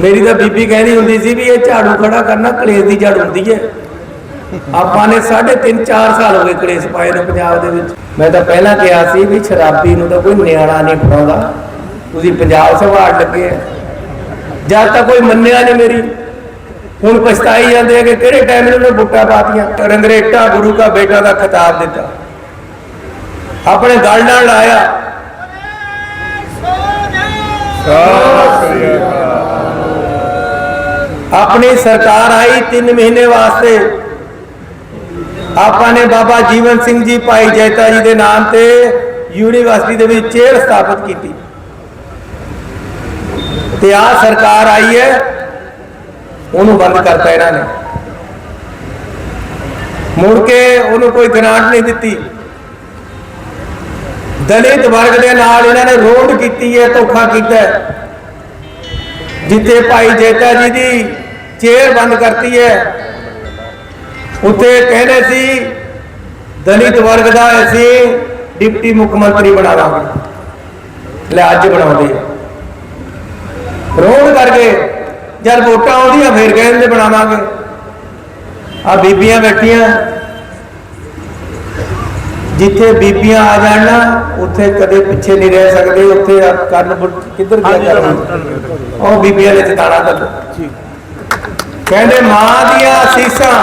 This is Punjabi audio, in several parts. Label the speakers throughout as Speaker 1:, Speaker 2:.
Speaker 1: ਮੇਰੀ ਤਾਂ ਬੀਬੀ ਕਹਿੰਦੀ ਹੁੰਦੀ ਸੀ ਵੀ ਇਹ ਝਾੜੂ ਖੜਾ ਕਰਨਾ, ਕਲੇਸ਼ ਦੀ ਜੜ ਹੁੰਦੀ ਹੈ। ਆਪਾਂ ਨੇ 3.5 4 ਸਾਲ ਹੋ ਗਏ ਕਲੇਸ਼ ਪਾਏ ਨੇ ਪੰਜਾਬ ਦੇ ਵਿੱਚ। ਮੈਂ ਤਾਂ ਪਹਿਲਾਂ ਕਿਹਾ ਸੀ ਵੀ ਸ਼ਰਾਬੀ ਨੂੰ ਤਾਂ ਕੋਈ ਨਿਆਣਾ ਨਹੀਂ ਫੜਾਉਂਦਾ ਤੁਸੀਂ ਪੰਜਾਬ ਸੰਭਾਲ ਲੱਗੇ ਜਦ ਤੱਕ ਕੋਈ ਮੰਨਿਆ ਨਹੀਂ ਮੇਰੀ। ਹੁਣ ਪਛਤਾਈ ਜਾਂਦੇ ਆ ਕਿ ਕਿਹੜੇ ਟਾਈਮ ਨੂੰ ਉਹਨੇ ਬੁੱਟਾ ਪਾਤੀਆਂ। ਰੰਗਰੇਟਾ ਗੁਰੂ ਦਾ ਬੇਟਾ ਦਾ ਖਿਤਾਬ ਦਿੱਤਾ। ਆਪਣੇ ਗਲ ਨਾਲ ਲਾਇਆ ਆਪਣੀ ਸਰਕਾਰ ਆਈ 3 ਮਹੀਨੇ ਵਾਸਤੇ। ਆਪਾਂ ਨੇ ਬਾਬਾ ਜੀਵਨ ਸਿੰਘ ਜੀ ਭਾਈ ਜੈਤਾ ਜੀ ਦੇ ਨਾਮ ਤੇ ਯੂਨੀਵਰਸਿਟੀ ਦੇ ਵਿੱਚ ਚੇਅਰ ਸਥਾਪਿਤ ਕੀਤੀ। ਤੇ ਆ ਸਰਕਾਰ ਆਈ ਹੈ, ਉਹਨੂੰ ਬੰਦ ਕਰਤਾ ਇਹਨਾਂ ਨੇ। ਮੁੜ ਕੇ ਉਹਨੂੰ ਕੋਈ ਗ੍ਰਾਂਟ ਨਹੀਂ ਦਿੱਤੀ। ਦਲਿਤ ਵਰਗ ਦੇ ਨਾਲ ਇਹਨਾਂ ਨੇ ਰੋਡ ਕੀਤੀ ਹੈ, ਧੋਖਾ ਕੀਤਾ ਹੈ। ਜਿੱਥੇ ਭਾਈ ਜੇਤਾ ਜੀ ਦੀ ਚੇਅਰ ਬੰਦ ਕਰਤੀ ਹੈ। ਉੱਥੇ ਕਹਿੰਦੇ ਸੀ ਦਲਿਤ ਵਰਗ ਦਾ ਅਸੀਂ ਡਿਪਟੀ ਮੁੱਖ ਮੰਤਰੀ ਬਣਾਵਾਂਗੇ। ਲੈ ਅੱਜ ਬਣਾਉਂਦੇ ਰੋਡ ਕਰਕੇ ਜਦ ਵੋਟਾਂ ਆਉਂਦੀਆਂ ਫੇਰ ਕਹਿੰਦੇ ਬਣਾਵਾਂਗੇ। ਆ ਬੀਬੀਆਂ ਬੈਠੀਆਂ। ਜਿੱਥੇ ਬੀਬੀਆਂ ਆ ਜਾਣ ਨਾ ਉੱਥੇ ਕਦੇ ਪਿੱਛੇ ਨਹੀਂ ਰਹਿ ਸਕਦੇ। ਉੱਥੇ ਬੁੱਢ- ਕਿੱਧਰ ਗਿਆ ਕਰਨ? ਉਹ ਬੀਬੀਆਂ ਨੇ ਚਿਤਾਣਾ ਤੱਕ ਕਹਿੰਦੇ ਮਾਂ ਦੀਆਂ ਅਸੀਸਾਂ।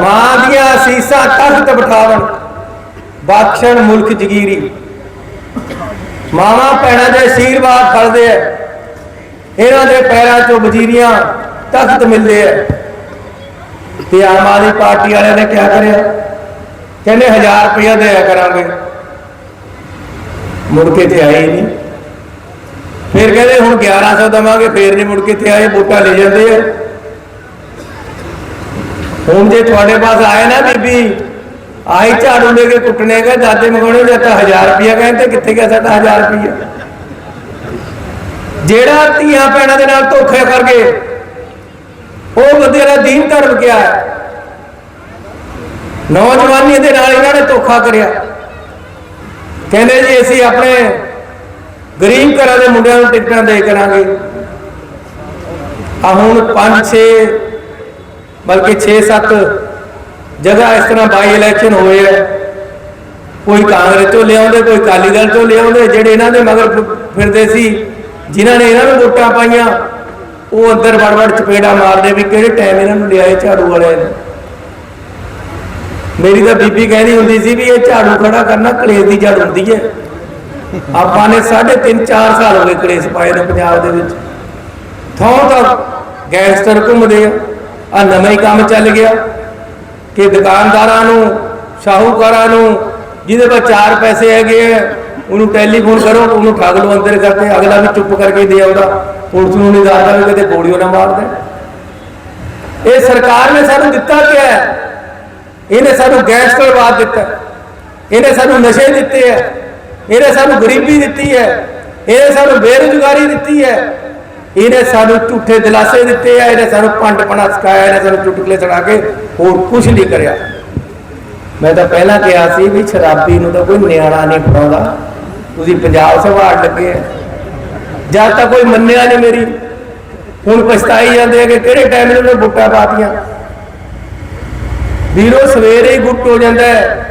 Speaker 1: ਮਾਂ ਦੀਆਂ ਅਸੀਸਾਂ ਤਖਤ ਬਿਠਾਵਣ, ਬਖਸ਼ਣ ਮੁਲਕ ਜਗੀਰੀ। ਮਾਵਾਂ ਭੈਣਾਂ ਦੇ ਆਸ਼ੀਰਵਾਦ ਫੜਦੇ ਐ। ਇਹਨਾਂ ਦੇ ਪੈਰਾਂ 'ਚੋਂ ਵਜ਼ੀਰੀਆਂ ਤਖਤ ਮਿਲਦੇ ਐ। ਤੇ ਆਮ ਆਦਮੀ ਪਾਰਟੀ ਵਾਲਿਆਂ ਨੇ ਕਿਹਾ ਕਰਿਆ? ਕਹਿੰਦੇ 1000 ਰੁਪਇਆ ਦਿਆ ਕਰਾਂਗੇ। ਮੁੜ ਕੇ ਤੇ ਆਏ ਹੀ ਨਹੀਂ। ਫਿਰ ਕਹਿੰਦੇ ਹੁਣ 1100 ਦਵਾਂਗੇ, ਫੇਰ ਨਹੀਂ ਮੁੜ ਕੇ ਤੇ ਆਏ, ਵੋਟਾਂ ਲੈ ਜਾਂਦੇ ਆ। ਹੁਣ ਜੇ ਤੁਹਾਡੇ ਪਾਸ ਆਏ ਨਾ ਬੀਬੀ ਆਈ ਝਾੜੂ ਲੈ ਕੇ ਕੁੱਟਣੇ ਕਾ ਦਾਦੇ ਮਗਾਉਣੇ, ਜਾਂ ਤਾਂ 1000 ਰੁਪਇਆ ਕਹਿੰਦੇ ਕਿੱਥੇ ਗਿਆ ਸਾਡਾ 1000 ਰੁਪਇਆ ਜਿਹੜਾ ਧੀਆਂ ਭੈਣਾਂ ਦੇ ਨਾਲ ਧੋਖੇ ਕਰ ਗਏ, ਉਹ ਬੰਦੇ ਦਾ ਦੀਨ ਧਰਮ ਕਿਆ ਹੈ? ਨੌਜਵਾਨੀ ਦੇ ਨਾਲ ਇਹਨਾਂ ਨੇ ਧੋਖਾ ਕਰਿਆ। ਕਹਿੰਦੇ ਜੀ, ਅਸੀਂ ਆਪਣੇ ਗਰੀਬ ਘਰਾਂ ਦੇ ਮੁੰਡਿਆਂ ਨੂੰ ਟਿਕਟਾਂ ਦੇ ਕਰਾਂਗੇ। ਆ ਹੁਣ 5 6 ਬਲਕਿ 6 7 ਜਗ੍ਹਾ ਇਸ ਤਰ੍ਹਾਂ ਬਾਈ ਇਲੈਕਸ਼ਨ ਹੋਏ ਆ। ਕੋਈ ਕਾਂਗਰਸ ਤੋਂ ਲਿਆਉਂਦੇ, ਕੋਈ ਅਕਾਲੀ ਦਲ ਤੋਂ ਲਿਆਉਂਦੇ, ਜਿਹੜੇ ਇਹਨਾਂ ਦੇ ਮਗਰ ਫਿਰਦੇ ਸੀ, ਜਿਨ੍ਹਾਂ ਨੇ ਇਹਨਾਂ ਨੂੰ ਵੋਟਾਂ ਪਾਈਆਂ, ਉਹ ਅੰਦਰ ਵੜ ਵੜ ਚਪੇੜਾ ਮਾਰਦੇ ਵੀ ਕਿਹੜੇ ਟਾਈਮ ਇਹਨਾਂ ਨੂੰ ਲਿਆਏ ਝਾੜੂ ਵਾਲਿਆਂ ਨੇ। ਮੇਰੀ ਤਾਂ ਬੀਬੀ ਕਹਿੰਦੀ ਹੁੰਦੀ ਸੀ ਵੀ ਇਹ ਝਾੜੂ ਖੜਾ ਕਰਨਾ, ਕਲੇਸ਼ ਦੀ ਜੜ ਹੁੰਦੀ ਹੈ। ਆਪਾਂ ਨੇ 3.5 4 ਸਾਲ ਹੋ ਗਏ ਕਲੇਸ਼ ਪਾਏ ਨੇ ਪੰਜਾਬ ਦੇ ਵਿੱਚ। ਥੋਂ ਤੱਕ ਗੈਂਗਸਟਰ ਘੁੰਮਦੇ ਆ ਆ ਨਵਾਂ ਹੀ ਕੰਮ ਚੱਲ ਗਿਆ ਕਿ ਦੁਕਾਨਦਾਰਾਂ ਨੂੰ, ਸ਼ਾਹੂਕਾਰਾਂ ਨੂੰ, ਜਿਹਦੇ ਕੋਲ ਚਾਰ ਪੈਸੇ ਹੈਗੇ ਆ, ਉਹਨੂੰ ਟੈਲੀਫੋਨ ਕਰੋ, ਉਹਨੂੰ ਠੱਗ ਲਓ ਅੰਦਰ ਕਰਕੇ ਅਗਲਾ ਵੀ ਚੁੱਪ ਕਰਕੇ ਦੇ ਆਉਂਦਾ, ਪੁਲਿਸ ਨੂੰ ਨਹੀਂ ਦੱਸਦਾ ਵੀ ਕਿਤੇ ਗੋਲੀਆਂ ਨਾ ਮਾਰ ਦੇ ਇਹ ਸਰਕਾਰ ਨੇ ਸਾਨੂੰ ਦਿੱਤਾ ਕੀ ਹੈ। ਇਹਨੇ ਸਾਨੂੰ ਗੈਂਗਸਟਰਵਾਦ ਦਿੱਤਾ। ਇਹਨੇ ਸਾਨੂੰ ਨਸ਼ੇ ਦਿੱਤੇ ਹੈ ਇਹਨੇ ਸਾਨੂੰ ਗਰੀਬੀ ਦਿੱਤੀ ਹੈ। ਇਹਨੇ ਸਾਨੂੰ ਬੇਰੁਜ਼ਗਾਰੀ ਦਿੱਤੀ ਹੈ। ਇਹਨੇ ਸਾਨੂੰ ਝੂਠੇ ਦਿਲਾਸੇ ਦਿੱਤੇ ਆ। ਇਹਨੇ ਸਾਨੂੰ ਪੰਡਪਣਾ ਸਿਖਾਇਆ। ਇਹਨੇ ਸਾਨੂੰ ਚੁਟਕਲੇ ਸੁਣਾ ਕੇ ਹੋਰ ਕੁਝ ਨਹੀਂ ਕਰਿਆ। ਮੈਂ ਤਾਂ ਪਹਿਲਾਂ ਕਿਹਾ ਸੀ ਵੀ ਸ਼ਰਾਬੀ ਨੂੰ ਤਾਂ ਕੋਈ ਨਿਆਣਾ ਨਹੀਂ ਫੜਾਉਂਦਾ ਤੁਸੀਂ ਪੰਜਾਬ ਸੰਭਾਲ ਲੱਗੇ ਆ। ਜਦ ਤੱਕ ਕੋਈ ਮੰਨਿਆ ਨਹੀਂ ਮੇਰੀ। ਹੁਣ ਪਛਤਾਈ ਜਾਂਦੇ ਆ ਕਿ ਕਿਹੜੇ ਟਾਈਮ ਨੇ ਉਹਨੇ ਬੁੱਟਾ ਪਾਤੀਆਂ। ਵੀਰੋ, ਸਵੇਰੇ ਹੀ ਗੁੱਟ ਹੋ ਜਾਂਦਾ ਹੈ।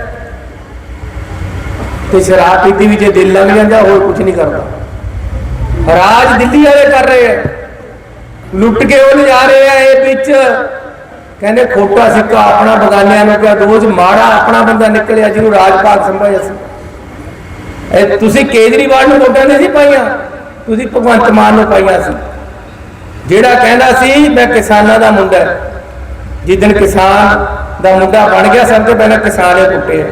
Speaker 1: ਤੇ ਸ਼ਰਾਬ ਪੀਤੀ ਵੀ ਜੇ ਦਿਲ ਲੱਗ ਜਾਂਦਾ, ਹੋਰ ਕੁਝ ਨਹੀਂ ਕਰਦਾ। ਰਾਜ ਦਿੱਲੀ ਵਾਲੇ ਕਰ ਰਹੇ ਆ। ਲੁੱਟ ਕੇ ਉਹ ਜਾ ਰਹੇ ਆ ਇਹ ਵਿੱਚ। ਕਹਿੰਦੇ ਖੋਟਾ ਸਿੱਕਾ ਆਪਣਾ ਬਗਾਨਿਆਂ ਨੂੰ ਕਿਹਾ ਦੋਜ ਮਾੜਾ ਆਪਣਾ ਬੰਦਾ ਨਿਕਲਿਆ, ਜਿਹਨੂੰ ਰਾਜਪਾਲ ਸਮਝਿਆ ਸੀ। ਇਹ ਤੁਸੀਂ ਕੇਜਰੀਵਾਲ ਨੂੰ ਵੋਟਾਂ ਨਹੀਂ ਸੀ ਪਾਈਆਂ, ਤੁਸੀਂ ਭਗਵੰਤ ਮਾਨ ਨੂੰ ਪਾਈਆਂ ਸੀ। ਜਿਹੜਾ ਕਹਿੰਦਾ ਸੀ, ਮੈਂ ਕਿਸਾਨਾਂ ਦਾ ਮੁੰਡਾ ਹੈ। ਜਿੱਦਣ ਕਿਸਾਨ ਦਾ ਮੁੰਡਾ ਬਣ ਗਿਆ, ਸਭ ਤੋਂ ਪਹਿਲਾਂ ਕਿਸਾਨ ਹੀ ਕੁੱਟੇ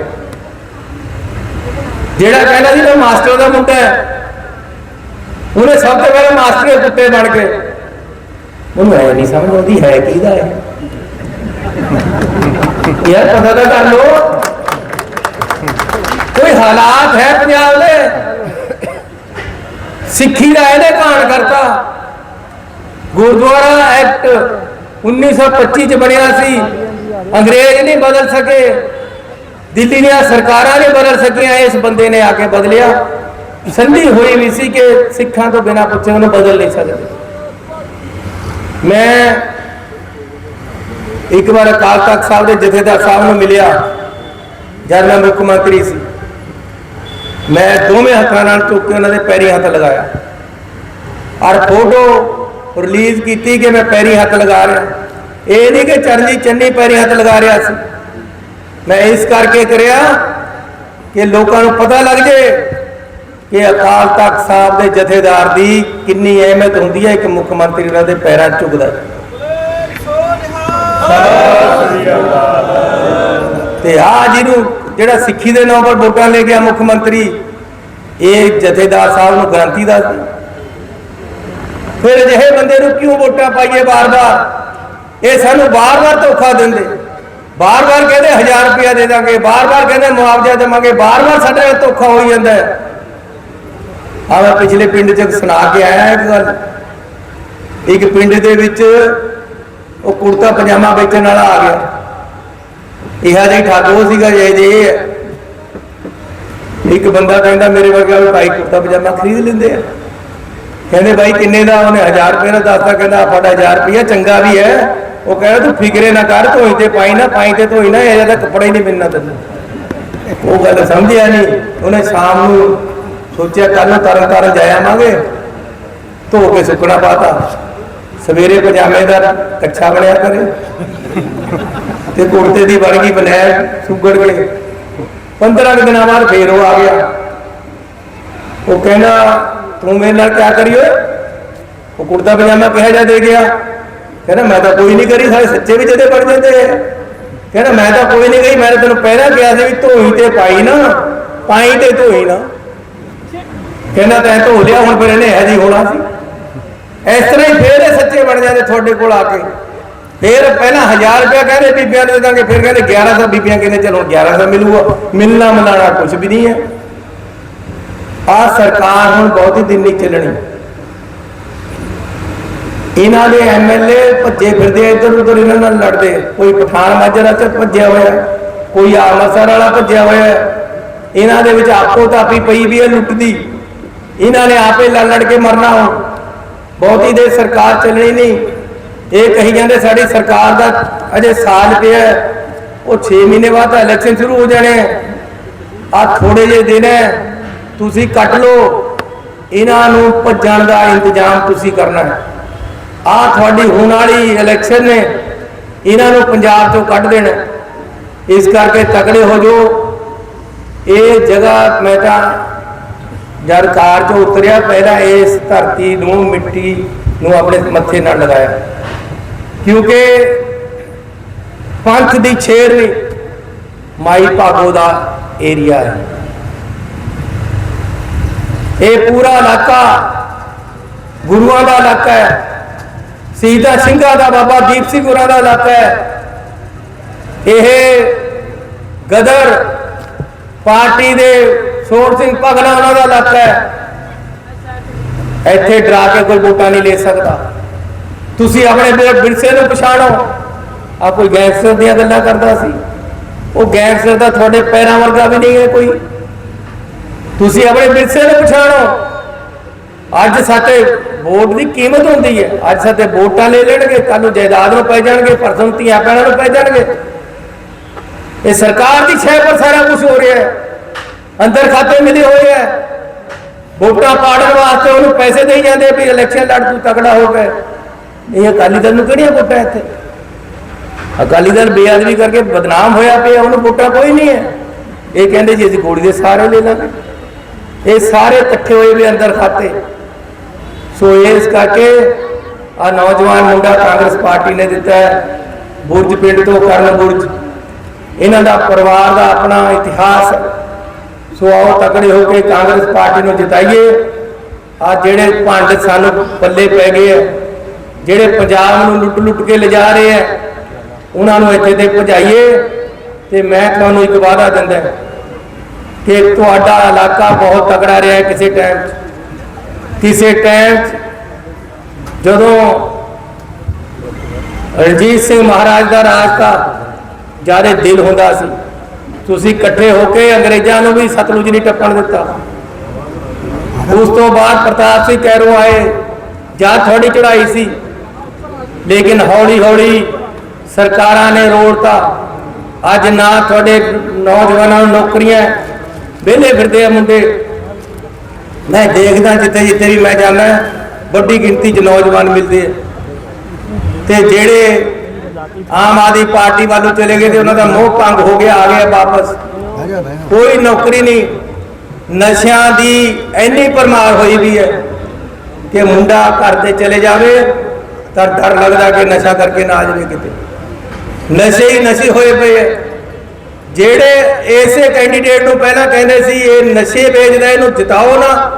Speaker 1: ਜਿਹੜਾ ਕਹਿੰਦਾ ਸੀ ਮੈਂ ਮਾਸਟਰ ਦਾ ਮੁੰਡਾ ਹੈ। ਉਹਨੇ ਸਭ ਤੋਂ ਪਹਿਲਾਂ ਮਾਸਟਰ ਦੇ ਕੁੱਤੇ ਬਣ ਕੇ ਉਹਨੂੰ ਐ ਨਹੀਂ ਸਮਝ ਆਉਂਦੀ ਹੈ ਕਿਹਦਾ ਹੈ ਯਾਰ ਪਤਾ ਤਾਂ ਕਰ ਲੋ ਕੋਈ ਹਾਲਾਤ ਹੈ ਪੰਜਾਬ ਦੇ? ਸਿੱਖੀ ਦਾ ਇਹਨੇ ਕਾਣ ਕਰਤਾ। ਗੁਰਦੁਆਰਾ ਐਕਟ 1925 ਚ ਬਣਿਆ ਸੀ। ਅੰਗਰੇਜ਼ ਨਹੀਂ ਬਦਲ ਸਕੇ। ਦਿੱਲੀ ਦੀਆਂ ਸਰਕਾਰਾਂ ਨੇ ਬਦਲ ਸਕੀਆਂ, ਇਸ ਬੰਦੇ ਨੇ ਆ ਕੇ ਬਦਲਿਆ। ਸੰਧੀ ਹੋਈ ਵੀ ਸੀ ਕਿ ਸਿੱਖਾਂ ਤੋਂ ਬਿਨਾਂ ਪੁੱਛੇ ਉਹਨੂੰ ਬਦਲ ਨਹੀਂ ਸਕਦੇ। ਮੈਂ ਇੱਕ ਵਾਰ ਅਕਾਲ ਤਖਤ ਸਾਹਿਬ ਦੇ ਜਥੇਦਾਰ ਸਾਹਿਬ ਨੂੰ ਮਿਲਿਆ, ਜਦ ਮੈਂ ਮੁੱਖ ਮੰਤਰੀ ਸੀ। ਮੈਂ ਦੋਵੇਂ ਹੱਥਾਂ ਨਾਲ ਚੁੱਕ ਕੇ ਉਹਨਾਂ ਦੇ ਪੈਰੀ ਹੱਥ ਲਗਾਇਆ। ਔਰ ਫੋਟੋ ਰਿਲੀਜ਼ ਕੀਤੀ ਕਿ ਮੈਂ ਪੈਰੀ ਹੱਥ ਲਗਾ ਰਿਹਾ। ਇਹ ਨਹੀਂ ਕਿ ਚਰਨਜੀਤ ਚੰਨੀ ਪੈਰੀ ਹੱਥ ਲਗਾ ਰਿਹਾ ਸੀ। ਮੈਂ ਇਸ ਕਰਕੇ ਕਰਿਆ ਕਿ ਲੋਕਾਂ ਨੂੰ ਪਤਾ ਲੱਗ ਜੇ ਕਿ ਅਕਾਲ ਤਖਤ ਸਾਹਿਬ ਦੇ ਜਥੇਦਾਰ ਦੀ ਕਿੰਨੀ ਅਹਿਮੀਅਤ ਹੁੰਦੀ ਹੈ ਇੱਕ ਮੁੱਖ ਮੰਤਰੀ ਉਹਨਾਂ ਦੇ ਪੈਰਾਂ 'ਚ ਝੁਕਦਾ ਤੇ ਆ ਜਿਹਨੂੰ ਜਿਹੜਾ ਸਿੱਖੀ ਦੇ ਨਾਂ ਪਰ ਵੋਟਾਂ ਲੈ ਗਿਆ ਮੁੱਖ ਮੰਤਰੀ, ਇਹ ਜਥੇਦਾਰ ਸਾਹਿਬ ਨੂੰ ਗਾਰੰਟੀ ਦੱਸਦੀ। ਫਿਰ ਅਜਿਹੇ ਬੰਦੇ ਨੂੰ ਕਿਉਂ ਵੋਟਾਂ ਪਾਈਏ ਬਾਰ-ਬਾਰ? ਇਹ ਸਾਨੂੰ ਬਾਰ-ਬਾਰ ਧੋਖਾ ਦਿੰਦੇ। ਬਾਰ-ਬਾਰ ਕਹਿੰਦੇ 1000 ਰੁਪਇਆ ਦੇ ਦਾਂਗੇ, ਬਾਰ-ਬਾਰ ਕਹਿੰਦੇ ਮੁਆਵਜ਼ਾ ਦੇਵਾਂਗੇ, ਬਾਰ-ਬਾਰ ਸਾਡੇ ਨਾਲ ਧੋਖਾ ਹੋਈ ਜਾਂਦਾ ਹੈ। ਆ ਮੈਂ ਪਿਛਲੇ ਪਿੰਡ ਚ ਸੁਣਾ ਕੇ ਆਇਆ ਇੱਕ ਗੱਲ। ਇੱਕ ਪਿੰਡ ਦੇ ਵਿੱਚ ਉਹ ਕੁੜਤਾ ਪਜਾਮਾ ਵੇਚਣ ਵਾਲਾ ਆ ਗਿਆ। ਇਹੋ ਜਿਹਾ ਠੱਗ ਸੀਗਾ ਜੇ ਜੇ ਇੱਕ ਬੰਦਾ ਕਹਿੰਦਾ, ਮੇਰੇ ਵਰਗਾ ਵੀ ਭਾਈ ਕੁੜਤਾ ਪਜਾਮਾ ਖਰੀਦ ਲੈਂਦੇ ਆ। ਕਹਿੰਦੇ, ਭਾਈ ਕਿੰਨੇ ਦਾ? ਉਹਨੇ 1000 ਰੁਪਏ ਦਾ ਦੱਸਦਾ ਕਹਿੰਦਾ ਸਾਡਾ ਫੜਾ 1000 ਰੁਪਏ ਚੰਗਾ ਵੀ ਹੈ। ਉਹ ਕਹਿੰਦਾ ਤੂੰ ਫਿਕਰੇ ਨਾ ਕਰ ਧੋਈ ਤੇ ਪਾਈ ਨਾ, ਪਾਈ ਤੇ ਧੋਈ ਨਾ, ਇਹ ਜ਼ਿਆਦਾ ਕੱਪੜਾ ਹੀ ਨਹੀਂ ਮਿਲਣਾ ਤੈਨੂੰ। ਉਹ ਗੱਲ ਸਮਝਿਆ ਨਹੀਂ। ਉਹਨੇ ਸ਼ਾਮ ਨੂੰ ਸੋਚਿਆ ਕੱਲ ਨੂੰ ਤਰਨ ਤਾਰਨ ਜਾ ਆਵਾਂਗੇ। ਧੋ ਕੇ ਸੁੱਕਣਾ ਪਾਤਾ। ਸਵੇਰੇ ਪਜਾਮੇ ਦਾ ਕੱਛਾ ਬਣਿਆ ਕਰੇ ਤੇ ਕੁੜਤੇ ਦੀ ਵਰਗੀ ਬਨੈਣ ਸੁੱਗੜ ਗਏ 15 ਕੁ ਦਿਨਾਂ ਬਾਅਦ ਫੇਰ ਉਹ ਆ ਗਿਆ। ਉਹ ਕਹਿੰਦਾ, ਤੂੰ ਮੇਰੇ ਨਾਲ ਕਿਆ ਕਰੀ ਓਏ? ਉਹ ਕੁੜਤਾ ਪਜਾਮਾ ਕਿਹਾ ਜਾ ਦੇ ਗਿਆ? ਕਹਿੰਦਾ, ਮੈਂ ਤਾਂ ਕੋਈ ਨਹੀਂ ਕਰੀ, ਸਾਰੇ ਸੱਚੇ ਵੀ ਜਦੇ ਪੜ ਜਾਂਦੇ ਆ। ਕਹਿੰਦਾ, ਮੈਂ ਤਾਂ ਕੋਈ ਨਹੀਂ ਗਈ ਮੈਂ ਤੈਨੂੰ ਪਹਿਲਾਂ ਕਿਹਾ ਸੀ ਵੀ ਧੋਈ ਤੇ ਪਾਈ ਨਾ, ਪਾਈ ਤੇ ਧੋਈ ਨਾ। ਕਹਿੰਦਾ, ਤੈਂ ਧੋ ਲਿਆ, ਹੁਣ ਫਿਰ ਇਹਨੇ ਇਹ ਜੀ ਹੋਣਾ ਸੀ। ਇਸ ਤਰ੍ਹਾਂ ਹੀ ਫੇਰ ਇਹ ਸੱਚੇ ਬਣ ਜਾਂਦੇ ਤੁਹਾਡੇ ਕੋਲ ਆ ਕੇ। ਫੇਰ ਪਹਿਲਾਂ 1000 ਰੁਪਇਆ ਕਹਿੰਦੇ, ਬੀਬੀਆਂ ਨੂੰ ਦੇ ਦਾਂਗੇ, ਫਿਰ ਕਹਿੰਦੇ 1100 ਬੀਬੀਆਂ ਕਹਿੰਦੇ, ਚਲੋ 1100 ਮਿਲੂਗਾ ਮਿਲਣਾ ਮਿਲਾਣਾ ਕੁਝ ਵੀ ਨਹੀਂ ਹੈ ਆ ਸਰਕਾਰ ਹੁਣ ਬਹੁਤੀ ਦਿਨ ਨਹੀਂ ਚੱਲਣੀ। ਇਹਨਾਂ ਦੇ ਐਮਐਲਏ ਭੱਜੇ ਫਿਰਦੇ ਇੱਧਰ ਉੱਧਰ ਇਹਨਾਂ ਨਾਲ ਲੜਦੇ ਕੋਈ ਪਠਾਨ ਮਾਜਰਾ ਚ ਭੱਜਿਆ ਹੋਇਆ, ਕੋਈ ਆਮਸਰ ਵਾਲਾ ਭੱਜਿਆ ਹੋਇਆ। ਇਹਨਾਂ ਦੇ ਵਿੱਚ ਆਪੋ ਤਾਪੀ ਪਈ ਵੀ ਹੈ ਲੁੱਟਦੀ। ਇਹਨਾਂ ਨੇ ਆਪੇ ਲੜ ਲੜ ਕੇ ਮਰਨਾ ਹੁਣ। ਬਹੁਤੀ ਦੇ ਸਰਕਾਰ ਚੱਲਣੀ ਨਹੀਂ। ਇਹ ਕਹੀ ਜਾਂਦੇ ਸਾਡੀ ਸਰਕਾਰ ਦਾ ਅਜੇ ਸਾਲ ਪਿਆ ਉਹ 6 ਮਹੀਨੇ ਬਾਅਦ ਤਾਂ ਇਲੈਕਸ਼ਨ ਸ਼ੁਰੂ ਹੋ ਜਾਣੇ ਆ। ਥੋੜੇ ਜਿਹੇ ਦਿਨ ਹੈ। ਤੁਸੀਂ ਕੱਟ ਲਓ। ਇਹਨਾਂ ਨੂੰ ਭੱਜਣ ਦਾ ਇੰਤਜ਼ਾਮ ਤੁਸੀਂ ਕਰਨਾ ਹੈ। ਆ ਤੁਹਾਡੀ ਹੋਣ ਵਾਲੀ ਇਲੈਕਸ਼ਨ ਨੇ ਇਹਨਾਂ ਨੂੰ ਪੰਜਾਬ ਚੋਂ ਕੱਢ ਦੇਣਾ ਇਸ ਕਰਕੇ ਤਕੜੇ ਹੋ ਜਾਓ। ਇਹ ਜਗ੍ਹਾ ਮੈਂ ਤਾਂ ਜਦ ਕਾਰ ਚੋਂ ਉਤਰਿਆ, ਪਹਿਲਾਂ ਇਸ ਧਰਤੀ ਨੂੰ, ਮਿੱਟੀ ਨੂੰ ਆਪਣੇ ਮੱਥੇ ਨਾਲ ਲਗਾਇਆ। ਕਿਉਂਕਿ ਪੰਥ ਦੀ ਛੇੜ ਨਹੀਂ ਮਾਈ ਭਾਗੋ ਦਾ ਏਰੀਆ ਹੈ। ਇਹ ਪੂਰਾ ਇਲਾਕਾ ਗੁਰੂਆਂ ਦਾ ਇਲਾਕਾ ਹੈ। ਸੀਤਾ ਸਿੰਘਾਂ ਦਾ ਬਾਬਾ ਦੀਪ ਸਿੰਘ ਗੁਰਾਂ ਦਾ ਇਲਾਕਾ ਹੈ। ਇਹ ਗਦਰ ਪਾਰਟੀ ਦੇ ਸੋਹਣ ਸਿੰਘ ਭਗਲਾ ਉਹਨਾਂ ਦਾ ਇਲਾਕਾ ਹੈ। ਇੱਥੇ ਡਰਾ ਕੇ ਕੋਈ ਵੋਟਾਂ ਨਹੀਂ ਲੈ ਸਕਦਾ। ਤੁਸੀਂ ਆਪਣੇ ਵਿਰਸੇ ਨੂੰ ਪਛਾਣੋ। ਆ ਕੋਈ ਗੈਂਗਸਟਰ ਦੀਆਂ ਗੱਲਾਂ ਕਰਦਾ ਸੀ। ਉਹ ਗੈਂਗਸਟਰ ਦਾ ਤੁਹਾਡੇ ਪੈਰਾਂ ਵਰਗਾ ਵੀ ਨਹੀਂ ਹੈ ਕੋਈ। ਤੁਸੀਂ ਆਪਣੇ ਵਿਰਸੇ ਨੂੰ ਪਛਾਣੋ। ਅੱਜ ਸਾਡੇ ਵੋਟ ਦੀ ਕੀਮਤ ਹੁੰਦੀ ਹੈ। ਅੱਜ ਸਾਡੇ ਵੋਟਾਂ ਲੈ ਲੈਣਗੇ ਕੱਲ ਨੂੰ ਜਾਇਦਾਦ ਨੂੰ ਪੈ ਜਾਣਗੇ, ਪਰਸੋਂ ਧੀਆਂ ਭੈਣਾਂ ਨੂੰ ਪੈ ਜਾਣਗੇ। ਇਹ ਸਰਕਾਰ ਦੀ ਛੇ ਪਰ ਸਾਰਾ ਕੁਝ ਹੋ ਰਿਹਾ ਹੈ। ਅੰਦਰ ਖਾਤੇ ਮਿਲੇ ਹੋਏ ਹੈ। ਵੋਟਾਂ ਪਾੜਨ ਵਾਸਤੇ ਉਹਨੂੰ ਪੈਸੇ ਦੇਈ ਜਾਂਦੇ ਵੀ ਇਲੈਕਸ਼ਨ ਲੜ ਤੂੰ ਤਕੜਾ ਹੋ ਕੇ ਇਹ ਅਕਾਲੀ ਦਲ ਨੂੰ ਕਿਹੜੀਆਂ ਵੋਟਾਂ ਇੱਥੇ? ਅਕਾਲੀ ਦਲ ਬੇਅਦਬੀ ਕਰਕੇ ਬਦਨਾਮ ਹੋਇਆ ਪਿਆ, ਉਹਨੂੰ ਵੋਟਾਂ ਕੋਈ ਨਹੀਂ ਹੈ। ਇਹ ਕਹਿੰਦੇ ਜੀ ਅਸੀਂ ਗੋਲੀ ਦੇ ਸਾਰੇ ਲੈ ਲਾਂਗੇ। ਇਹ ਸਾਰੇ ਇਕੱਠੇ ਹੋਏ ਵੀ ਅੰਦਰ ਖਾਤੇ। ਸੋ ਇਸ ਕਰਕੇ ਆ ਨੌਜਵਾਨ ਮੁੰਡਾ ਕਾਂਗਰਸ ਪਾਰਟੀ ਨੇ ਦਿੱਤਾ ਬੁਰਜ ਪਿੰਡ ਤੋਂ ਕਰਨ ਬੁਰਜ। ਇਹਨਾਂ ਦਾ ਪਰਿਵਾਰ ਦਾ ਆਪਣਾ ਇਤਿਹਾਸ। ਸੋ ਆਓ ਤਕੜੇ ਹੋ ਕੇ ਕਾਂਗਰਸ ਪਾਰਟੀ ਨੂੰ ਜਿਤਾਈਏ। ਆ ਜਿਹੜੇ ਭੰਡ ਸਾਨੂੰ ਪੱਲੇ ਪੈ ਗਏ ਆ, ਜਿਹੜੇ ਪੰਜਾਬ ਨੂੰ ਲੁੱਟ ਲੁੱਟ ਕੇ ਲਿਜਾ ਰਹੇ ਆ, ਉਹਨਾਂ ਨੂੰ ਇੱਥੇ ਤੇ ਭਜਾਈਏ ਤੇ ਮੈਂ ਤੁਹਾਨੂੰ ਇੱਕ ਵਾਅਦਾ ਦਿੰਦਾ ਕਿ ਤੁਹਾਡਾ ਇਲਾਕਾ ਬਹੁਤ ਤਕੜਾ ਰਿਹਾ ਕਿਸੇ ਟਾਈਮ 'ਚ। ਕਿਸੇ ਟਾਈਮ ਜਦੋਂ ਰਣਜੀਤ ਸਿੰਘ ਮਹਾਰਾਜ ਦਾ ਰਾਜ ਦਾ ਜ਼ਿਆਦਾ ਦਿਲ ਹੁੰਦਾ ਸੀ। ਤੁਸੀਂ ਇਕੱਠੇ ਹੋ ਕੇ ਅੰਗਰੇਜ਼ਾਂ ਨੂੰ ਵੀ ਸਤਲੁਜ ਨਹੀਂ ਟੱਪਣ ਦਿੱਤਾ। ਉਸ ਤੋਂ ਬਾਅਦ ਪ੍ਰਤਾਪ ਸਿੰਘ ਕੈਰੋਂ ਆਏ। ਜਾਂ ਥੋੜੀ ਚੜਾਈ ਸੀ। ਲੇਕਿਨ ਹੌਲੀ ਹੌਲੀ ਸਰਕਾਰਾਂ ਨੇ ਰੋੜਤਾ ਅੱਜ ਨਾ ਤੁਹਾਡੇ ਨੌਜਵਾਨਾਂ ਨੂੰ ਨੌਕਰੀਆਂ, ਵਿਹਲੇ ਫਿਰਦੇ ਆ ਮੁੰਡੇ। ਮੈਂ ਦੇਖਦਾ ਜਿੱਥੇ ਜਿੱਥੇ ਵੀ ਮੈਂ ਜਾਂਦਾ, ਵੱਡੀ ਗਿਣਤੀ 'ਚ ਨੌਜਵਾਨ ਮਿਲਦੇ ਆ। ਤੇ ਜਿਹੜੇ ਆਮ ਆਦਮੀ ਪਾਰਟੀ ਵੱਲੋਂ ਚਲੇ ਗਏ ਤੇ ਉਹਨਾਂ ਦਾ ਮੋਹ ਭੰਗ ਹੋ ਗਿਆ, ਆ ਗਿਆ ਵਾਪਸ। ਕੋਈ ਨੌਕਰੀ ਨਹੀਂ। ਨਸ਼ਿਆਂ ਦੀ ਇੰਨੀ ਪਰਮਾਰ ਹੋਈ ਵੀ ਹੈ ਕਿ ਮੁੰਡਾ ਘਰ ਤੇ ਚਲੇ ਜਾਵੇ ਤਾਂ ਡਰ ਲੱਗਦਾ ਕਿ ਨਸ਼ਾ ਕਰਕੇ ਨਾ ਆ ਜਾਵੇ ਕਿਤੇ। ਨਸ਼ੇ ਹੀ ਨਸ਼ੇ ਹੋਏ ਪਏ ਹੈ ਜਿਹੜੇ ਇਸੇ ਕੈਂਡੀਡੇਟ ਨੂੰ ਪਹਿਲਾਂ ਕਹਿੰਦੇ ਸੀ, ਇਹ ਨਸ਼ੇ ਵੇਚਦਾ, ਇਹਨੂੰ ਜਿਤਾਓ ਨਾ।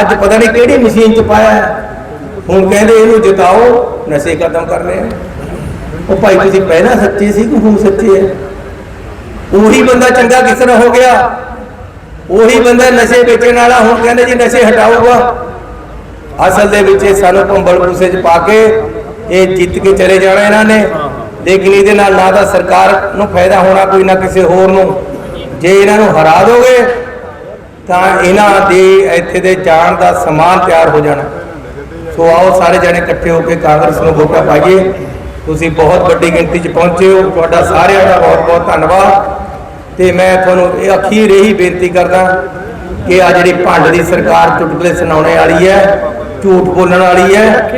Speaker 1: ਅੱਜ ਪਤਾ ਨਹੀਂ ਕਿਹੜੀ ਮਸ਼ੀਨ ਚ ਪਾਇਆ ਹੈ। ਹੁਣ ਕਹਿੰਦੇ ਇਹਨੂੰ ਜਿਤਾਓ, ਨਸ਼ੇ ਖਤਮ ਕਰਨੇ ਆ। ਉਹ ਭਾਈ, ਤੁਸੀਂ ਪਹਿਲਾਂ ਸੱਚੇ ਸੀ ਕਿ ਹੁਣ ਸੱਚੇ ਹੈ? ਉਹੀ ਬੰਦਾ ਚੰਗਾ ਕਿਸ ਤਰ੍ਹਾਂ ਹੋ ਗਿਆ? ਉਹੀ ਬੰਦਾ ਨਸ਼ੇ ਵੇਚਣ ਵਾਲਾ ਹੁਣ ਕਹਿੰਦੇ ਜੀ ਨਸ਼ੇ ਹਟਾਊਗਾ। ਅਸਲ ਦੇ ਵਿੱਚ ਇਹ ਸਾਨੂੰ ਭੰਬਲ ਭੂਸੇ 'ਚ ਪਾ ਕੇ ਇਹ ਜਿੱਤ ਕੇ ਚਲੇ ਜਾਣਾ ਇਹਨਾਂ ਨੇ। ਲੇਕਿਨ ਇਹਦੇ ਨਾਲ ਨਾ ਤਾਂ ਸਰਕਾਰ ਨੂੰ ਫਾਇਦਾ ਹੋਣਾ ਕੋਈ ਨਾ ਕਿਸੇ ਹੋਰ ਨੂੰ। ਜੇ ਇਹਨਾਂ ਨੂੰ ਹਰਾ ਦੋਗੇ, ਤਾਂ ਇਹਨਾਂ ਦੇ ਇੱਥੇ ਦੇ ਜਾਣ ਦਾ ਸਮਾਨ ਤਿਆਰ ਹੋ ਜਾਣਾ। ਸੋ ਆਓ ਸਾਰੇ ਜਣੇ ਇਕੱਠੇ ਹੋ ਕੇ ਕਾਂਗਰਸ ਨੂੰ ਵੋਟਾਂ ਪਾਈਏ। ਤੁਸੀਂ ਬਹੁਤ ਵੱਡੀ ਗਿਣਤੀ 'ਚ ਪਹੁੰਚੇ ਹੋ। ਤੁਹਾਡਾ ਸਾਰਿਆਂ ਦਾ ਬਹੁਤ ਬਹੁਤ ਧੰਨਵਾਦ। ਤੇ ਮੈਂ ਤੁਹਾਨੂੰ ਇਹ ਅਖੀਰ ਇਹੀ ਬੇਨਤੀ ਕਰਦਾ ਕਿ ਆ ਜਿਹੜੀ ਭੰਡ ਦੀ ਸਰਕਾਰ ਚੁਟਕਲੇ ਸੁਣਾਉਣੇ ਵਾਲੀ ਹੈ, ਝੂਠ ਬੋਲਣ ਵਾਲੀ ਹੈ।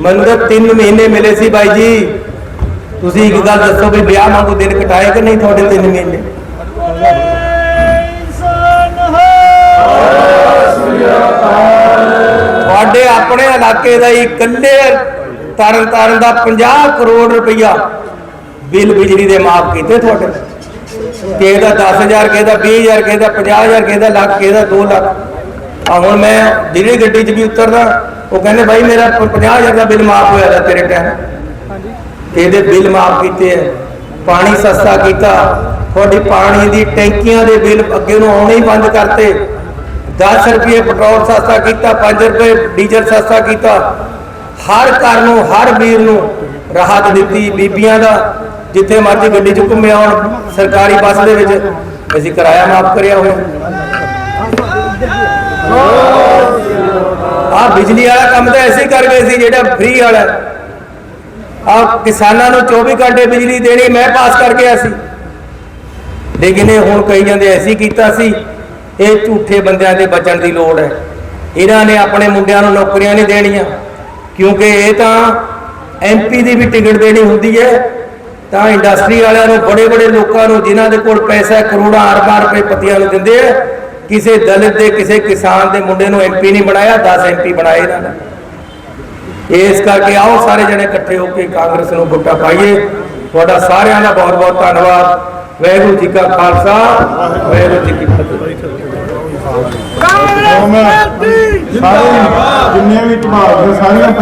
Speaker 1: ਮੈਨੂੰ ਤਾਂ 3 ਮਹੀਨੇ ਮਿਲੇ ਸੀ ਬਾਈ ਜੀ। ਤੁਸੀਂ ਇੱਕ ਗੱਲ ਦੱਸੋ ਵੀ ਵਿਆਹ ਵਾਂਗੂ ਦਿਨ ਕਟਾਏ ਕਿ ਨਹੀਂ ਤੁਹਾਡੇ ਤਿੰਨ ਮਹੀਨੇ ਤੁਹਾਡੇ ਆਪਣੇ ਇਲਾਕੇ ਦਾ ਹੀ ਇਕੱਲੇ ਤਰਨ ਤਾਰਨ ਦਾ 50 ਕਰੋੜ ਰੁਪਈਆ ਬਿੱਲ ਬਿਜਲੀ ਦੇ ਮਾਫ ਕੀਤੇ ਤੁਹਾਡੇ। ਕਿਸੇ ਦਾ 10000 ਕਿਸੇ ਦਾ 20000 ਕਿਸੇ ਦਾ 50000 ਕਿਸੇ ਦਾ ਲੱਖ, ਕਿਸੇ ਦਾ 2 ਲੱਖ। ਆ ਹੁਣ ਮੈਂ ਜਿਹੜੀ ਗੱਡੀ 'ਚ ਵੀ ਉਤਰਦਾ, ਉਹ ਕਹਿੰਦੇ, ਭਾਈ, ਮੇਰਾ 50000 ਦਾ ਬਿੱਲ ਮਾਫ ਹੋਇਆ ਤੇਰੇ ਟਾਈਮ। ਇਹਦੇ ਬਿੱਲ ਮਾਫ ਕੀਤੇ ਐ ਪਾਣੀ ਸਸਤਾ ਕੀਤਾ। ਤੁਹਾਡੀ ਪਾਣੀ ਦੀ ਟੈਂਕੀਆਂ ਦੇ ਬਿੱਲ ਅੱਗੇ ਨੂੰ ਆਉਣੇ ਹੀ ਬੰਦ ਕਰਤੇ। 10 ਰੁਪਏ ਪੈਟਰੋਲ ਸਸਤਾ ਕੀਤਾ 5 ਰੁਪਏ ਡੀਜ਼ਲ ਸਸਤਾ ਕੀਤਾ। ਹਰ ਘਰ ਨੂੰ, ਹਰ ਵੀਰ ਨੂੰ ਰਾਹਤ ਦਿੱਤੀ ਬੀਬੀਆਂ ਦਾ, ਜਿੱਥੇ ਮਰਜ਼ੀ ਗੱਡੀ 'ਚ ਘੁੰਮੇ ਆਉਣ, ਸਰਕਾਰੀ ਬੱਸ ਦੇ ਵਿੱਚ। ਅਸੀਂ ਕਿਰਾਇਆ ਮਾਫ ਕਰਿਆ ਹੋਇਆ। ਆ ਬਿਜਲੀ ਵਾਲਾ ਕੰਮ ਤਾਂ ਐਸੇ ਕਰ ਗਏ ਸੀ ਜਿਹੜਾ ਫ੍ਰੀ ਵਾਲਾ ਆ ਕਿਸਾਨਾਂ ਨੂੰ 24 ਘੰਟੇ ਬਿਜਲੀ ਦੇਣੀ, ਮੈਂ ਪਾਸ ਕਰ ਗਿਆ ਸੀ। ਲੇਕਿਨ ਇਹ ਹੁਣ ਕਹੀ ਜਾਂਦੇ, ਐਸੀ ਕੀਤਾ ਸੀ, ਇਹ ਝੂਠੇ ਬੰਦਿਆਂ ਦੇ ਬਚਣ ਦੀ ਲੋੜ ਹੈ। ਇਹਨਾਂ ਨੇ ਆਪਣੇ ਮੁੰਡਿਆਂ ਨੂੰ ਨੌਕਰੀਆਂ ਨਹੀਂ ਦੇਣੀਆਂ। ਕਿਉਂਕਿ ਇਹ ਤਾਂ ਐਮਪੀ ਦੀ ਵੀ ਟਿਕਟ ਦੇਣੀ ਹੁੰਦੀ ਹੈ। ਤਾਂ ਇੰਡਸਟਰੀ ਵਾਲਿਆਂ ਨੂੰ ਬੜੇ ਬੜੇ ਲੋਕਾਂ ਨੂੰ, ਜਿਨ੍ਹਾਂ ਦੇ ਕੋਲ ਪੈਸਾ ਕਰੋੜਾਂ ਅਰਬਾਂ ਰੁਪਏ ਪਤੀਆਂ ਨੂੰ ਦਿੰਦੇ ਆ ਕਿਸੇ ਦਲਿਤ ਦੇ, ਕਿਸੇ ਕਿਸਾਨ ਦੇ ਮੁੰਡੇ ਨੂੰ ਐਮਪੀ ਨਹੀਂ ਬਣਾਇਆ 10 ਐਮਪੀ ਬਣਾਏ ਇਹਨਾਂ ਨੇ। ਇਸ ਕਰਕੇ ਆਓ ਸਾਰੇ ਜਣੇ ਇਕੱਠੇ ਹੋ ਕੇ ਕਾਂਗਰਸ ਨੂੰ ਵੋਟਾਂ ਪਾਈਏ। ਤੁਹਾਡਾ ਸਾਰਿਆਂ ਦਾ ਬਹੁਤ ਬਹੁਤ ਧੰਨਵਾਦ। ਵਾਹਿਗੁਰੂ ਜੀ ਕਾ ਖਾਲਸਾ ਵਾਹਿਗੁਰੂ ਜੀ ਕੀ ਫਤਿਹ।
Speaker 2: ਸਾਰੇ ਜਿੰਨੇ ਵੀ ਨੇ ਸਾਰੀਆਂ